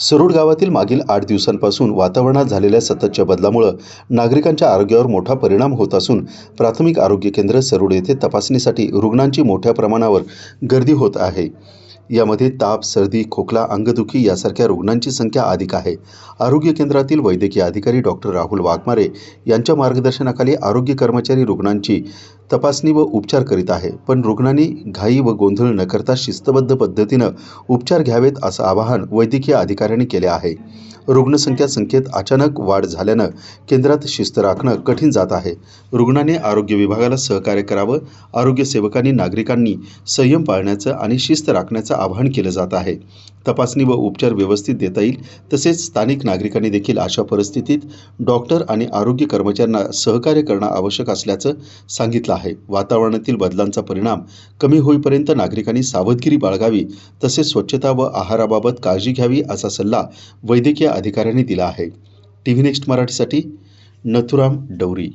सरूड गावातील मागील आठ दिवसांपासून वातावरणात झालेल्या सततच्या बदलामुळं नागरिकांच्या आरोग्यावर मोठा परिणाम होत असून प्राथमिक आरोग्य केंद्र सरूड येथे तपासणीसाठी रुग्णांची मोठ्या प्रमाणावर गर्दी होत आहे. यामध्ये ताप सर्दी खोकला अंगदुखी यासारख्या रुग्णांची संख्या अधिक आहे. आरोग्य केंद्रातील वैद्यकीय अधिकारी डॉक्टर राहुल वाघमारे यांच्या मार्गदर्शनाखाली आरोग्य कर्मचारी रुग्णांची तपासणी व उपचार करीत आहे. पण रुग्णांनी घाई व गोंधळ न करता शिस्तबद्ध पद्धतीनं उपचार घ्यावेत असं आवाहन वैद्यकीय अधिकाऱ्यांनी केले आहे. रुग्णसंख्या संख्येत अचानक वाढ झाल्यानं केंद्रात शिस्त राखणं कठीण जात आहे. रुग्णांनी आरोग्य विभागाला सहकार्य करावं आरोग्य सेवकांनी नागरिकांनी संयम पाळण्याचं आणि शिस्त राखण्याचं आवाहन केलं जात आहे. तपासणी व उपचार व्यवस्थित देता येईल. तसेच स्थानिक नागरिकांनी देखील अशा परिस्थितीत डॉक्टर आणि आरोग्य कर्मचाऱ्यांना सहकार्य करणं आवश्यक असल्याचं सांगितलं आहे. वातावरणातील बदलांचा परिणाम कमी होईपर्यंत नागरिकांनी सावधगिरी बाळगावी तसेच स्वच्छता व आहाराबाबत काळजी घ्यावी असा सल्ला वैद्यकीय अधिकाऱ्यांनी दिला आहे. टी व्ही नेक्स्ट मराठीसाठी नथुराम डवरी